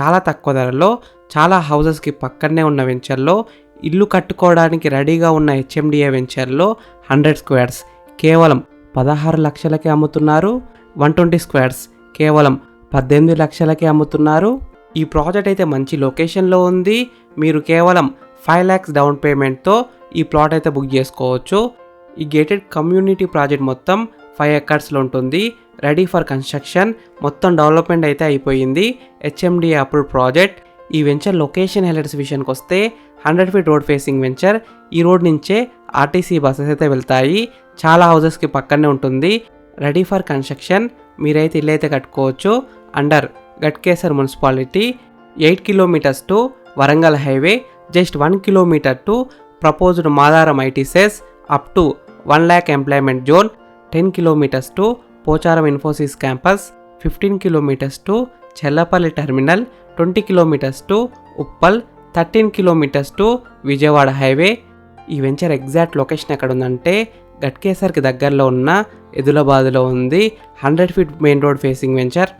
చాలా తక్కువ ధరలో చాలా హౌసెస్కి పక్కనే ఉన్న వెంచర్లో ఇల్లు కట్టుకోవడానికి రెడీగా ఉన్న హెచ్ఎండిఏ వెంచర్లో హండ్రెడ్ స్క్వేర్స్ కేవలం పదహారు లక్షలకే అమ్ముతున్నారు. వన్ ట్వంటీ స్క్వేర్స్ కేవలం పద్దెనిమిది లక్షలకే అమ్ముతున్నారు. ఈ ప్రాజెక్ట్ అయితే మంచి లొకేషన్లో ఉంది. మీరు కేవలం ఫైవ్ ల్యాక్స్ డౌన్ పేమెంట్తో ఈ ప్లాట్ అయితే బుక్ చేసుకోవచ్చు. ఈ గేటెడ్ కమ్యూనిటీ ప్రాజెక్ట్ మొత్తం ఫైవ్ ఎకర్స్లో ఉంటుంది. Ready for construction. మొత్తం డెవలప్మెంట్ అయితే అయిపోయింది. HMDA approve project. ఈ వెంచర్ లొకేషన్ హెలెట్స్ విషయానికి వస్తే hundred feet road facing venture. ఈ రోడ్ నుంచే ఆర్టీసీ బస్సెస్ అయితే వెళ్తాయి. చాలా హౌసెస్కి పక్కనే ఉంటుంది. Ready for construction. మీరైతే ఇల్లు అయితే కట్టుకోవచ్చు. Under Ghatkesar municipality. Eight kilometres to Warangal highway. Just one kilometre to proposed Madaram IT SEZ. Up to one lakh employment zone. Ten kilometres to Pocharam Infosys campus fifteen kilometres to Chellapalli terminal twenty kilometres to Uppal thirteen kilometres to Vijayawada highway. ఈ venture exact location ఎక్కడ ఉందంటే గట్కేసర్కి దగ్గరలో ఉన్న ఎదులబాదులో ఉంది. Hundred feet main road facing venture.